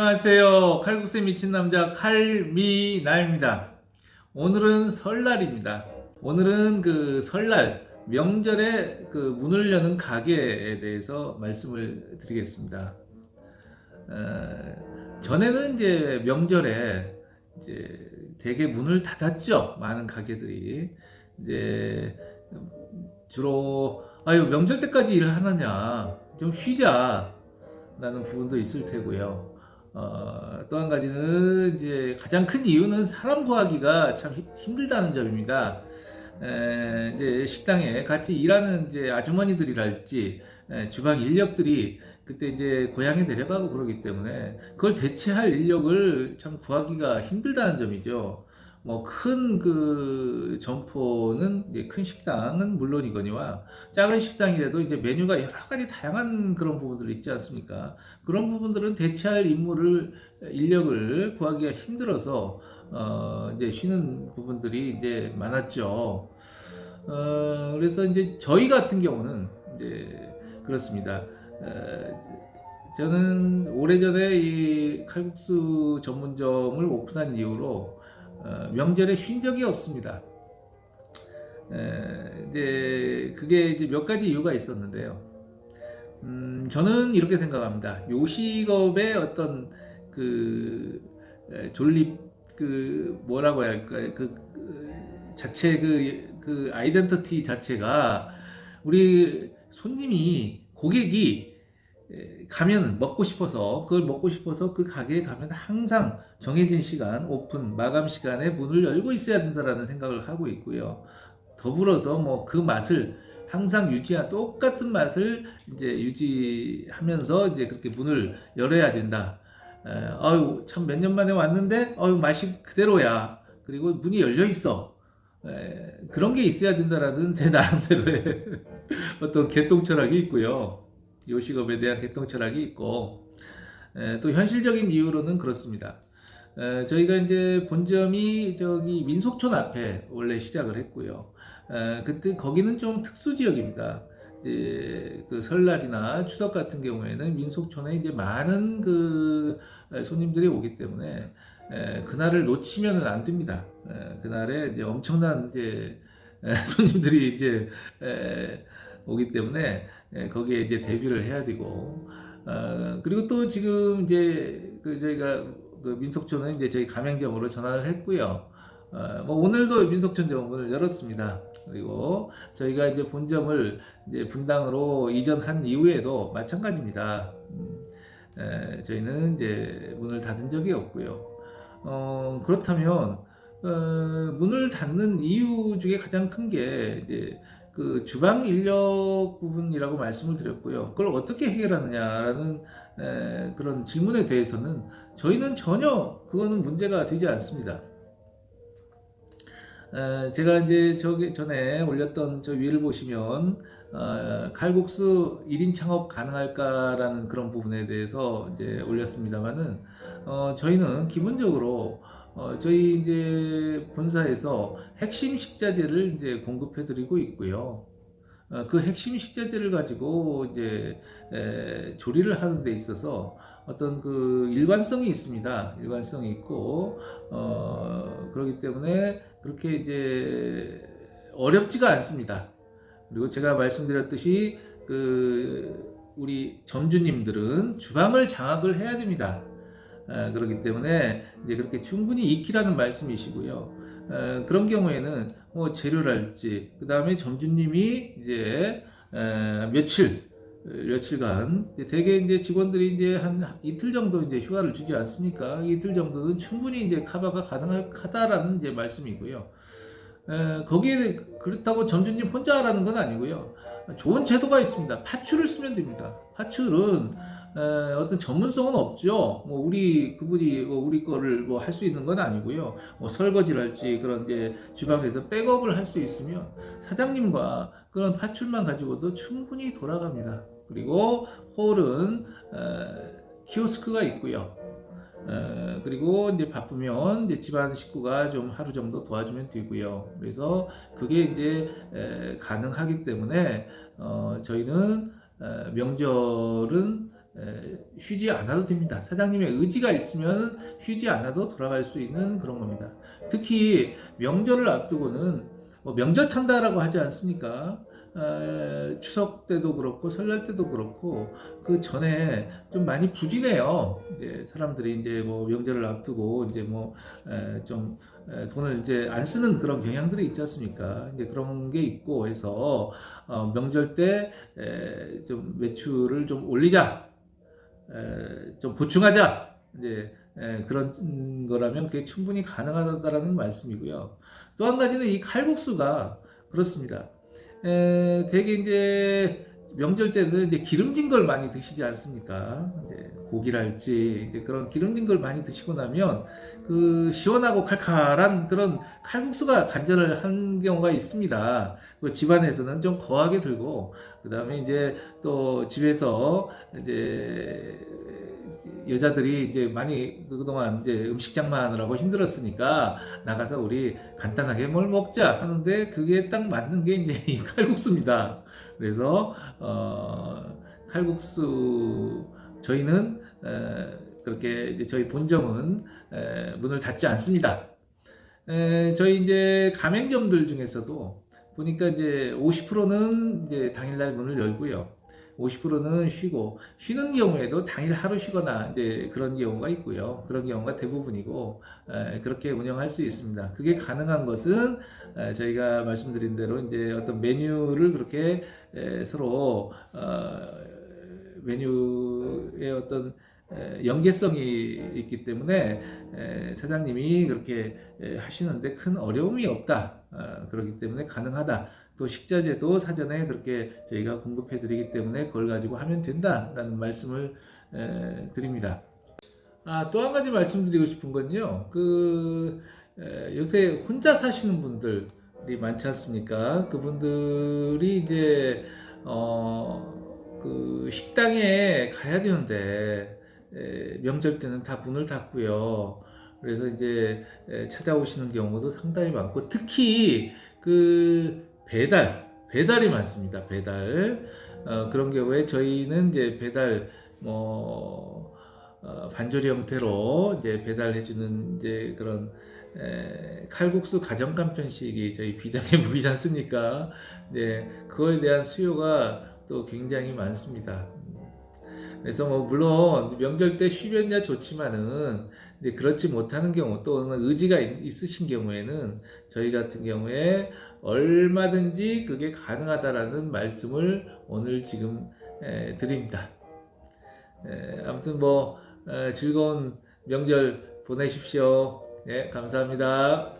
안녕하세요. 칼국수에 미친 남자 칼미나입니다. 오늘은 설날입니다. 오늘은 그 설날 명절에 그 문을 여는 가게에 대해서 말씀을 드리겠습니다. 어, 전에는 이제 명절에 이제 대개 문을 닫았죠. 많은 가게들이 이제 주로 아유 명절 때까지 일을 하느냐 좀 쉬자 라는 부분도 있을 테고요. 어, 또 한 가지는 이제 가장 큰 이유는 사람 구하기가 참 힘- 힘들다는 점입니다. 에, 이제 식당에 같이 일하는 이제 아주머니들이랄지 에, 주방 인력들이 그때 이제 고향에 내려가고 그러기 때문에 그걸 대체할 인력을 참 구하기가 힘들다는 점이죠. 뭐 큰 그 점포는 큰 식당은 물론이거니와 작은 식당이라도 이제 메뉴가 여러 가지 다양한 그런 부분들이 있지 않습니까? 그런 부분들은 대체할 인물을 인력을 구하기가 힘들어서 어 이제 쉬는 부분들이 이제 많았죠. 어 그래서 이제 저희 같은 경우는 이제 그렇습니다. 어, 저는 오래전에 이 칼국수 전문점을 오픈한 이후로 어, 명절에 쉰 적이 없습니다. 에, 이제 그게 이제 몇 가지 이유가 있었는데요. 음, 저는 이렇게 생각합니다. 요식업의 어떤 그 에, 존립 그 뭐라고 해야 할까요? 그, 그 자체 그, 그 아이덴티티 자체가 우리 손님이 고객이 에, 가면 먹고 싶어서 그걸 먹고 싶어서 그 가게에 가면 항상 정해진 시간 오픈 마감 시간에 문을 열고 있어야 된다라는 생각을 하고 있고요. 더불어서 뭐 그 맛을 항상 유지한 똑같은 맛을 이제 유지하면서 이제 그렇게 문을 열어야 된다. 에, 아유 참 몇 년 만에 왔는데 아유 맛이 그대로야. 그리고 문이 열려 있어. 에, 그런 게 있어야 된다라는 제 나름대로의 어떤 개똥 철학이 있고요. 요식업에 대한 개똥 철학이 있고 에, 또 현실적인 이유로는 그렇습니다. 에, 저희가 이제 본점이 저기 민속촌 앞에 원래 시작을 했고요. 에, 그때 거기는 좀 특수 지역입니다. 이제 그 설날이나 추석 같은 경우에는 민속촌에 이제 많은 그 에, 손님들이 오기 때문에 에, 그날을 놓치면은 안 됩니다. 에, 그날에 이제 엄청난 이제 에, 손님들이 이제 에, 오기 때문에 에, 거기에 이제 대비를 해야 되고 어, 그리고 또 지금 이제 그 저희가 그 민속촌은 이제 저희 가맹점으로 전환을 했고요. 어, 뭐 오늘도 민속촌 점 문을 열었습니다. 그리고 저희가 이제 본점을 이제 분당으로 이전한 이후에도 마찬가지입니다. 음, 에, 저희는 이제 문을 닫은 적이 없고요. 어, 그렇다면 어, 문을 닫는 이유 중에 가장 큰 게 이제 그 주방 인력 부분이라고 말씀을 드렸고요. 그걸 어떻게 해결하느냐라는 에, 그런 질문에 대해서는 저희는 전혀 그거는 문제가 되지 않습니다. 에, 제가 이제 저기 전에 올렸던 저 위를 보시면 어, 칼국수 1인 창업 가능할까라는 그런 부분에 대해서 이제 올렸습니다만은 어, 저희는 기본적으로 어, 저희 이제 본사에서 핵심 식자재를 이제 공급해 드리고 있고요. 어, 그 핵심 식자재를 가지고 이제 에, 조리를 하는 데 있어서 어떤 그 일관성이 있습니다. 일관성이 있고 어, 그렇기 때문에 그렇게 이제 어렵지가 않습니다. 그리고 제가 말씀드렸듯이 그 우리 점주님들은 주방을 장악을 해야 됩니다. 에, 그렇기 때문에 이제 그렇게 충분히 익히라는 말씀이시고요. 에, 그런 경우에는 뭐 재료랄지 그 다음에 점주님이 이제 에, 며칠 며칠간 대개 이제 직원들이 이제 한 이틀 정도 이제 휴가를 주지 않습니까? 이틀 정도는 충분히 이제 커버가 가능하다라는 이제 말씀이고요. 에, 거기에 그렇다고 점주님 혼자 하라는 건 아니고요. 좋은 제도가 있습니다. 파출을 쓰면 됩니다. 파출은 에, 어떤 전문성은 없죠. 뭐 우리 그분이 뭐 우리 거를 뭐 할 수 있는 건 아니고요. 뭐 설거지랄지 그런 이제 주방에서 백업을 할 수 있으면 사장님과 그런 파출만 가지고도 충분히 돌아갑니다. 그리고 홀은 에, 키오스크가 있고요. 에, 그리고 이제 바쁘면 이제 집안 식구가 좀 하루 정도 도와주면 되고요. 그래서 그게 이제 에, 가능하기 때문에 어, 저희는 에, 명절은 에, 쉬지 않아도 됩니다. 사장님의 의지가 있으면 쉬지 않아도 돌아갈 수 있는 그런 겁니다. 특히 명절을 앞두고는 뭐 명절 탄다라고 하지 않습니까? 에, 추석 때도 그렇고 설날 때도 그렇고 그 전에 좀 많이 부진해요. 이제 사람들이 이제 뭐 명절을 앞두고 이제 뭐좀 돈을 이제 안 쓰는 그런 경향들이 있지 않습니까? 이제 그런 게 있고 해서 어, 명절 때 좀 매출을 좀 올리자, 에, 좀 보충하자. 이제 에, 그런 거라면 그게 충분히 가능하다라는 말씀이고요. 또 한 가지는 이 칼국수가 그렇습니다. 에, 되게 이제 명절 때는 이제 기름진 걸 많이 드시지 않습니까? 이제 고기랄지 이제 그런 기름진 걸 많이 드시고 나면 그 시원하고 칼칼한 그런 칼국수가 간절을 한 경우가 있습니다. 그 집안에서는 좀 거하게 들고 그 다음에 이제 또 집에서 이제 여자들이 이제 많이 그동안 이제 음식장만 하느라고 힘들었으니까 나가서 우리 간단하게 뭘 먹자 하는데 그게 딱 맞는 게 이제 이 칼국수입니다. 그래서 어, 칼국수 저희는 에, 그렇게 이제 저희 본점은 에, 문을 닫지 않습니다. 에, 저희 이제 가맹점들 중에서도 보니까 이제 50%는 이제 당일날 문을 열고요. 50%는 쉬고 쉬는 경우에도 당일 하루 쉬거나 이제 그런 경우가 있고요. 그런 경우가 대부분이고 에, 그렇게 운영할 수 있습니다. 그게 가능한 것은 에, 저희가 말씀드린 대로 이제 어떤 메뉴를 그렇게 에, 서로 어, 메뉴의 어떤 에, 연계성이 있기 때문에 에, 사장님이 그렇게 에, 하시는데 큰 어려움이 없다. 어, 그렇기 때문에 가능하다. 또 식자재도 사전에 그렇게 저희가 공급해 드리기 때문에 그걸 가지고 하면 된다라는 말씀을 에, 드립니다. 아, 또 한 가지 말씀드리고 싶은 건요. 그 에, 요새 혼자 사시는 분들이 많지 않습니까? 그분들이 이제 어, 그 식당에 가야 되는데 에, 명절 때는 다 문을 닫고요. 그래서 이제 에, 찾아오시는 경우도 상당히 많고 특히 그 배달 배달이 많습니다. 배달 어, 그런 경우에 저희는 이제 배달 뭐 어, 반조리 형태로 이제 배달해주는 이제 그런 에, 칼국수 가정 간편식이 저희 비장의 무비지 않습니까? 네, 그거에 대한 수요가 또 굉장히 많습니다. 그래서 뭐 물론 명절 때 쉬면야 좋지만은 이제 그렇지 못하는 경우 또는 의지가 있- 있으신 경우에는 저희 같은 경우에 얼마든지 그게 가능하다라는 말씀을 오늘 지금 에, 드립니다. 에, 아무튼 뭐 에, 즐거운 명절 보내십시오. 네, 감사합니다.